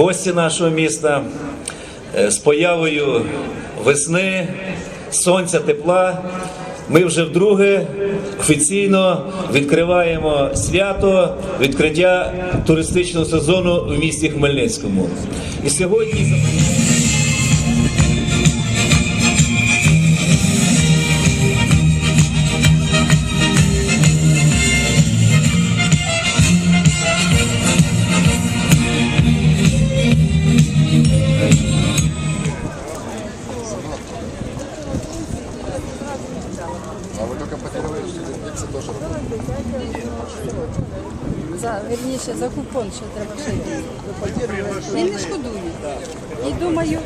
гості нашого міста е, з появою весни, сонця, тепла. Ми вже вдруге офіційно відкриваємо свято відкриття туристичного сезону в місті Хмельницькому. І сьогодні За, верніше, за купон ще треба ще йти. Я не шкодую. І думаю,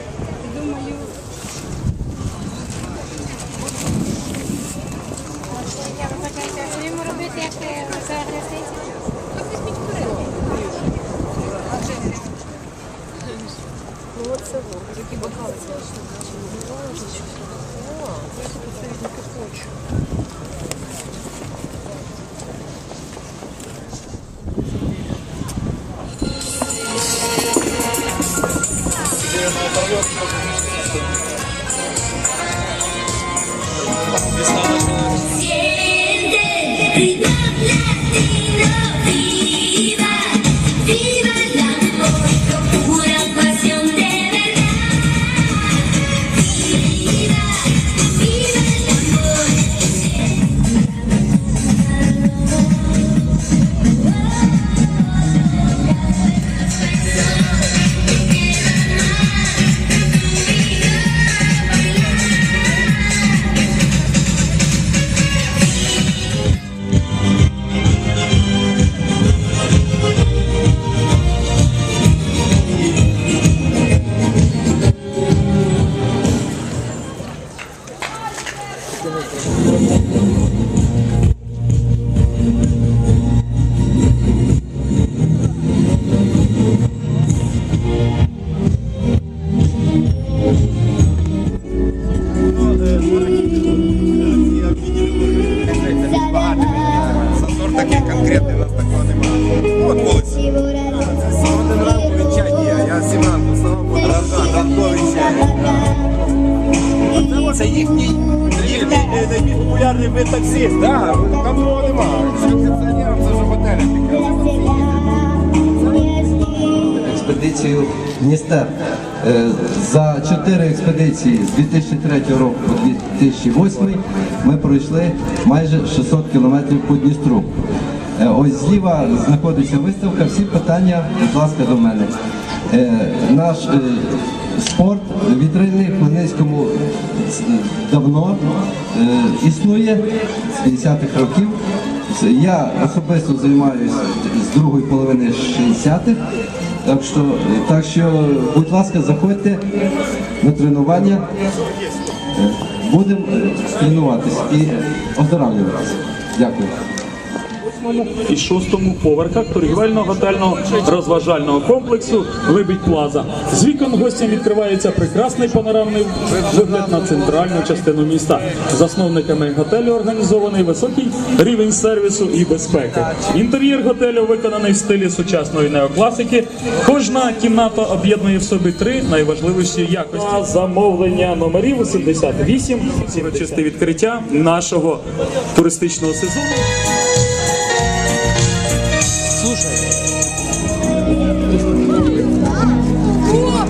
і думаю, що йому робити, як це агресивці? Це їхній, популярний вид таксист. Так, там другого немає. Кондиціонером це вже готелі таке. експедицію Дністер. Е, За чотири експедиції з 2003 року по 2008 ми пройшли майже 600 кілометрів по Дністру. Е, Ось зліва знаходиться виставка. Всі питання, будь ласка, до мене. Е, Наш спорт вітрильний в Хмельницькому давно е, існує з 50-х років. Я особисто займаюся з другої половини 60-х. Так що, так що, будь ласка, заходьте на тренування. Е, Будемо е, тренуватись і оздоравлюватися. Дякую. І шостому поверхах торгівельно-готельного розважального комплексу Либідь Плаза. З вікон гостям відкривається прекрасний панорамний вигляд на центральну частину міста. Засновниками готелю організований високий рівень сервісу і безпеки. Інтер'єр готелю виконаний в стилі сучасної неокласики. Кожна кімната об'єднує в собі три найважливіші якості. Замовлення номерів 88 урочисте відкриття нашого туристичного сезону. Слушай. О,